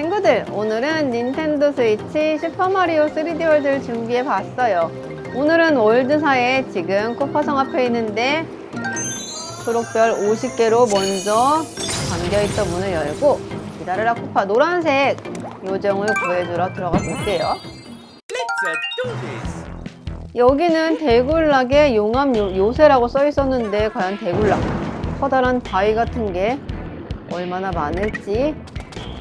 친구들 오늘은 닌텐도 스위치 슈퍼마리오 3D 월드를 준비해 봤어요 오늘은 월드사에 지금 코파성 앞에 있는데 초록별 50개로 먼저 잠겨있던 문을 열고 기다려라 코파 노란색 요정을 구해주러 들어가 볼게요. 여기는 대굴락의 용암 요, 요새라고 써 있었는데 과연 대굴락 커다란 바위 같은 게 얼마나 많을지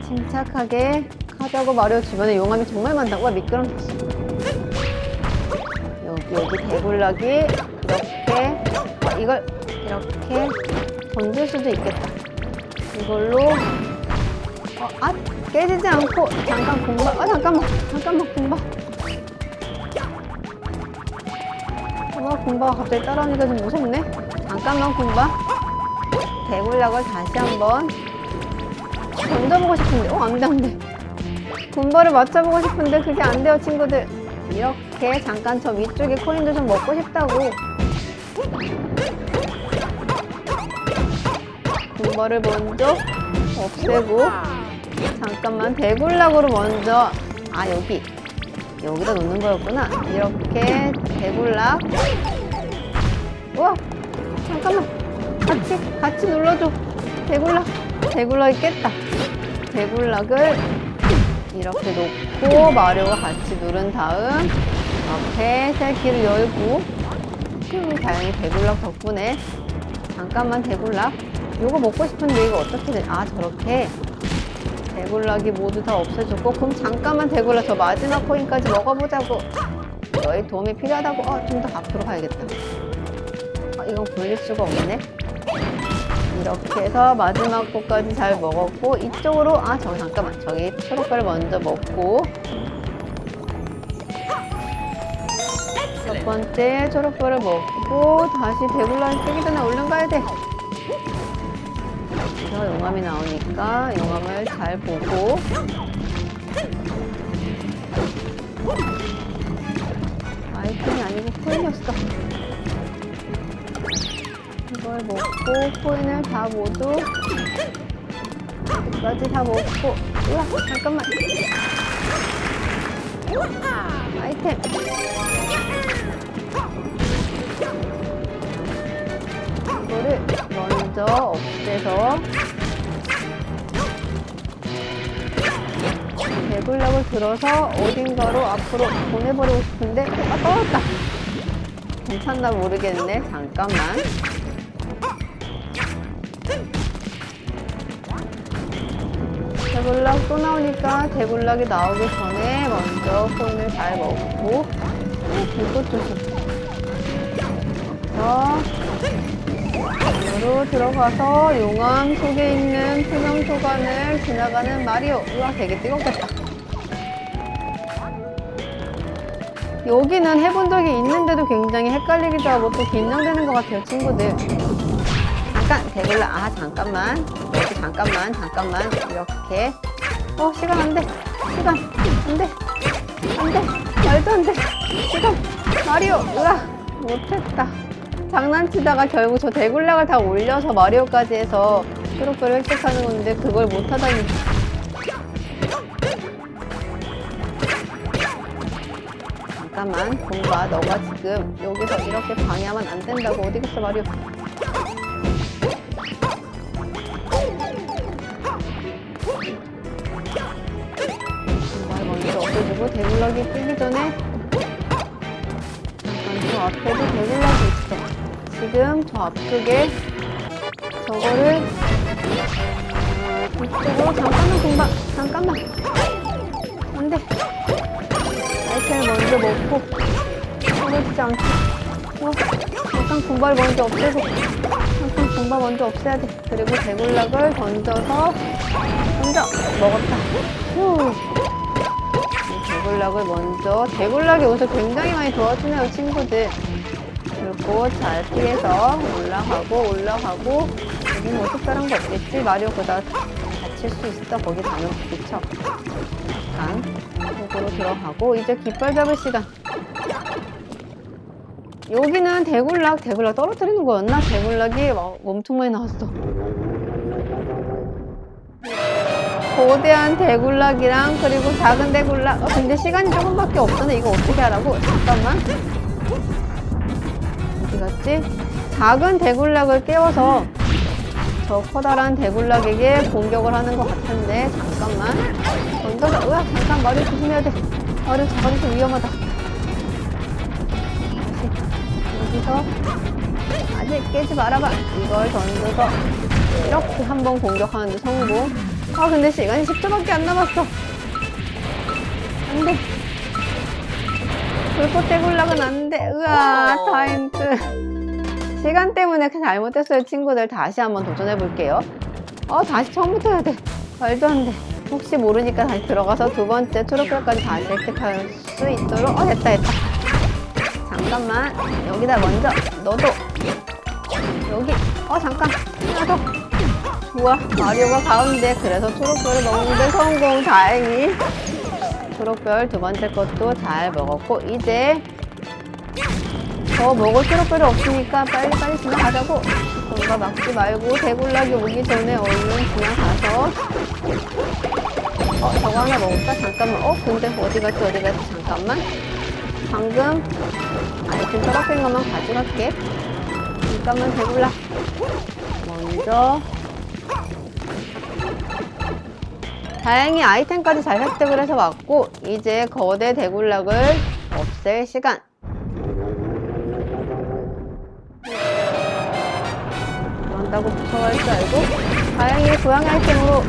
침착하게 가자고 마리오 주변에 용암이 정말 많다고 와 미끄럼졌어 여기 여기 대굴락이 이렇게. 아, 이걸 이렇게 던질 수도 있겠다. 이걸로. 어, 아 깨지지 않고. 잠깐 공방 아 잠깐만. 잠깐만 공방 어, 군바가 갑자기 따라오니까 좀 무섭네. 잠깐만, 군바. 대굴락을 다시 한번 던져보고 싶은데, 어, 안 돼, 안 돼. 군바를 맞춰보고 싶은데, 그게 안 돼요, 친구들. 이렇게 잠깐 저 위쪽에 코인도 좀 먹고 싶다고. 군바를 먼저 없애고, 잠깐만, 대굴락으로 먼저, 아, 여기. 여기다 놓는 거였구나. 이렇게 대굴락. 우와, 잠깐만. 같이, 같이 눌러줘. 대굴락. 대굴락이 깼다. 대굴락을 이렇게 놓고 마리오가 같이 누른 다음 이렇게 새 길을 열고 음, 다행히 대굴락 덕분에 잠깐만 대굴락 요거 먹고 싶은데 이거 어떻게 돼? 아 저렇게. 대굴락이 모두 다 없어졌고 그럼 잠깐만 대굴락 저 마지막 코인까지 먹어보자고. 너의 도움이 필요하다고. 어좀더 앞으로 가야겠다. 아, 이건 굴릴 수가 없네 이렇게 해서 마지막 코까지 잘 먹었고 이쪽으로 아 저기 잠깐만 저기 초록별 먼저 먹고. 첫 번째 초록별을 먹고 다시 대굴락이 뜨기 전에 얼른 가야 돼. 그래서 용암이 나오니까 용암을 잘 보고. 아이템이 아니고 코인이었어 이걸 먹고 코인을 다 모두 여기까지 다 먹고. 우와 잠깐만. 아이템. 이거를 먼저 없애서 배불락을 들어서 어딘가로 앞으로 보내버리고 싶은데 아 떨어졌다. 괜찮나 모르겠네. 잠깐만 대굴락 또 나오니까 대굴락이 나오기 전에 먼저 코인을 잘 먹고 어, 불꽃 조심 자 안으로 들어가서 용암 속에 있는 투명 소관을 지나가는 마리오. 우와, 되게 뜨겁겠다. 여기는 해본 적이 있는데도 굉장히 헷갈리기도 하고 또 긴장되는 것 같아요, 친구들. 잠깐, 대굴라. 아, 잠깐만. 잠깐만, 잠깐만. 이렇게. 어, 시간 안 돼. 시간. 안 돼. 안 돼. 말도 안 돼. 시간. 마리오. 우와, 못했다. 장난치다가 결국 저 대굴락을 다 올려서 마리오까지 해서 초록별을 획득하는 건데 그걸 못하다니 잠깐만 공봐 너가 지금 여기서 이렇게 방해하면 안 된다고 어디 갔어 마리오 먼저 없애주고 대굴락이 뜨기 전에 잠깐 저 앞에도 대굴락이 있어. 지금 저 앞쪽에 저거를 어, 이쪽으로 잠깐만 공방 잠깐만. 안돼. 아이템을 먼저 먹고 떨어지지 않게 어, 잠깐 공발 먼저 없애고 잠깐 공발 먼저 없애야 돼. 그리고 대굴락을 던져서 던져 먹었다. 휴이 대굴락을 먼저 대굴락이 여기서 굉장히 많이 도와주네요 친구들. 그리고 잘 피해서 올라가고 올라가고 여기 뭐 특별한 거 없겠지? 마리오 그다 다칠 수 있어. 거기 가면 부딪혀 잠깐 속으로 들어가고 이제 깃발 잡을 시간. 여기는 대굴락 대굴락 떨어뜨리는 거였나? 대굴락이 막 엄청 많이 나왔어 거대한 대굴락이랑 그리고 작은 대굴락. 어, 근데 시간이 조금밖에 없잖아. 이거 어떻게 하라고? 잠깐만. 어디 갔지? 작은 대굴락을 깨워서 저 커다란 대굴락에게 공격을 하는 것 같은데 잠깐만. 던져서 으악 잠깐 머리 조심해야 돼. 머리 잡아줘서 위험하다. 다시 여기서 아직 깨지 말아봐. 이걸 던져서 이렇게 한번 공격하는데 성공. 아 근데 시간이 10초밖에 안 남았어. 안돼. 불꽃 대 굴락은 안 돼. 으아 타임 끝. 시간 때문에 잘못했어요 친구들. 다시 한번 도전해 볼게요. 어 다시 처음부터 해야 돼. 말도 안 돼. 혹시 모르니까 다시 들어가서 두 번째 초록별까지 다시 획득할 수 있도록 어 됐다 됐다. 잠깐만 여기다 먼저 너도 여기 어 잠깐 하나 더 좋아. 마리오가 가운데 그래서 초록별을 먹는데 성공. 다행히. 초록별 두 번째 것도 잘 먹었고 이제 더 먹을 초록별이 없으니까 빨리빨리 지나가자고. 뭔가 막지 말고 대굴락이 오기 전에 얼른 지나가서. 어 저거 하나 먹을까? 잠깐만. 어 근데 어디 갔지? 어디 갔지? 잠깐만. 방금 아이템 떨어뜨린 것만 가져갈게. 잠깐만 대굴락. 먼저 다행히 아이템까지 잘 획득을 해서 왔고 이제 거대 대굴락을 없앨 시간. 그런다고 무서워할 줄 알고 다행히 고양이 아이템으로.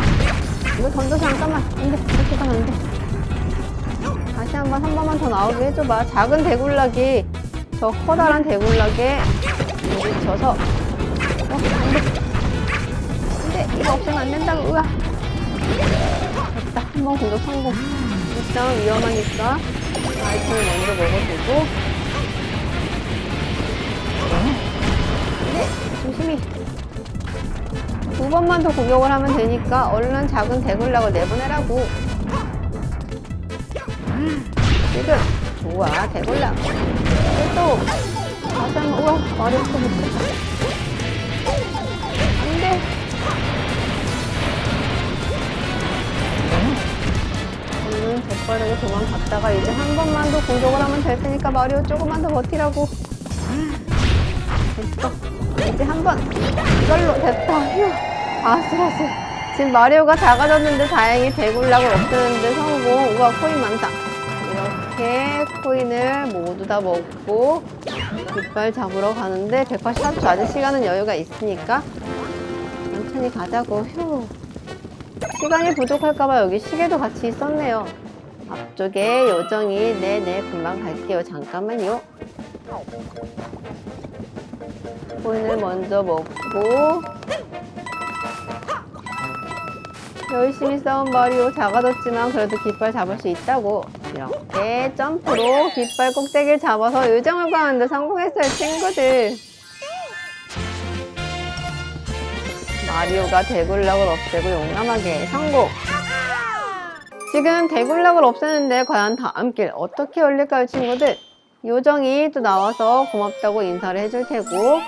이거 던져 잠깐만. 안돼. 이렇게 가면 안돼. 다시 한번 한 번만 더 나오게 해줘봐. 작은 대굴락이 저 커다란 대굴락에 부딪혀서. 어 안돼. 안돼. 이거 없애면 안 된다고. 으아 됐다 한번 공격 성공. 일단 위험하니까 아이템을 먼저 먹어주고. 네? 조심히. 두 번만 더 공격을 하면 되니까 얼른 작은 대굴락을 내보내라고. 지금. 좋아 대굴락. 또 다시 한번 우와 머리 또 못했다 얼른 재빠르게 도망갔다가 이제 한 번만 더 공격을 하면 될 테니까 마리오 조금만 더 버티라고. 됐어. 이제 한 번. 이걸로 됐다. 휴. 아슬아슬. 지금 마리오가 작아졌는데 다행히 대굴락을 없애는데 성공. 우와 코인 많다. 이렇게 코인을 모두 다 먹고 깃발 잡으러 가는데 184초 아직 시간은 여유가 있으니까 천천히 가자고. 휴 시간이 부족할까봐 여기 시계도 같이 있었네요. 앞쪽에 요정이 네네 금방 갈게요. 잠깐만요. 코인을 먼저 먹고. 열심히 싸운 마리오 작아졌지만 그래도 깃발 잡을 수 있다고. 이렇게 점프로 깃발 꼭대기를 잡아서 요정을 가는데 성공했어요 친구들 마리오가 대굴락을 없애고 용감하게 성공 지금 대굴락을 없애는데 과연 다음 길 어떻게 열릴까요 친구들? 요정이 또 나와서 고맙다고 인사를 해줄 테고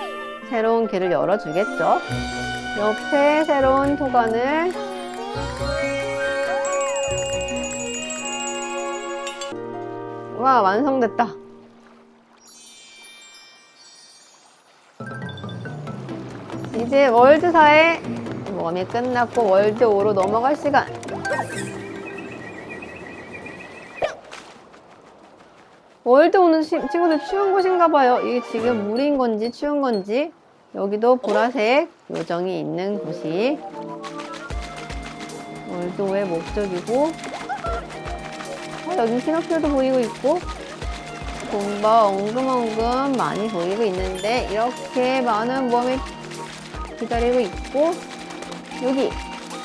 새로운 길을 열어주겠죠? 옆에 새로운 토관을. 와 완성됐다 이제 월드사의 모험이 끝났고 월드 5로 넘어갈 시간. 월드 오는 시- 친구들 추운 곳인가 봐요. 이게 지금 물인 건지 추운 건지 여기도 보라색 요정이 있는 곳이 월드 5의 목적이고 어, 여기 피노키오도 보이고 있고 곰바 엉금엉금 많이 보이고 있는데 이렇게 많은 모험이 기다리고 있고 여기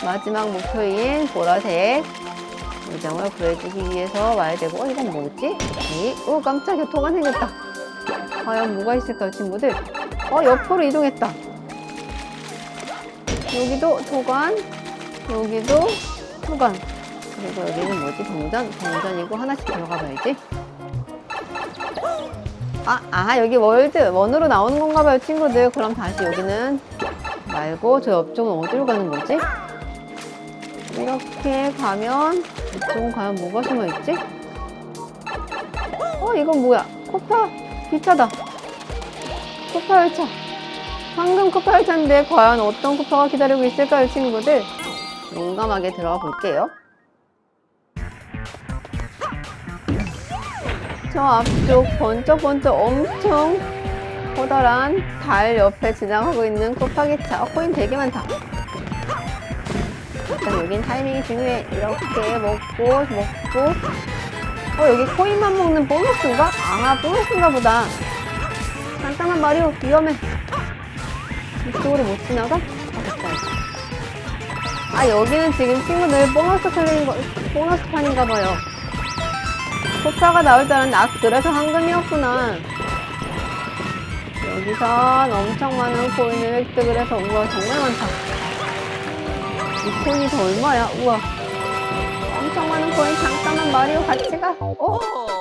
마지막 목표인 보라색 요정을 구해주기 위해서 와야 되고 어 이건 뭐지? 오 깜짝이야 토가 생겼다 과연 뭐가 있을까요 친구들? 어 옆으로 이동했다 여기도 토관 여기도 토관 그리고 여기는 뭐지? 동전? 동전이고 하나씩 들어가 봐야지 아, 아 여기 월드 원으로 나오는 건가 봐요 친구들 그럼 다시 여기는 말고 저 옆쪽은 어디로 가는 거지? 이렇게 가면 이쪽은 과연 뭐가 숨어 있지? 어 이건 뭐야? 코파 기차다. 코파 열차. 황금 코파 열차인데 과연 어떤 코파가 기다리고 있을까요, 친구들? 용감하게 들어가 볼게요. 저 앞쪽 번쩍번쩍 엄청 커다란 달 옆에 지나가고 있는 코파 기 차. 어, 코인 되게 많다. 일단 여긴 타이밍이 중요해. 이렇게 먹고 먹고. 어 여기 코인만 먹는 보너스인가? 아 보너스인가 보다. 잠깐만 마리오 위험해. 이쪽으로 못 지나가? 아 됐다. 아 여기는 지금 친구들 보너스 클린 거 보너스 판인가 봐요. 코파가 나올 줄 알았는데 아 그래서 황금이었구나. 여기선 엄청 많은 코인을 획득을 해서 우와 정말 많다. 이 코인이 다 얼마야? 우와. 엄청 많은 코인 잠깐만 마리오 같이 가. 어? Oh.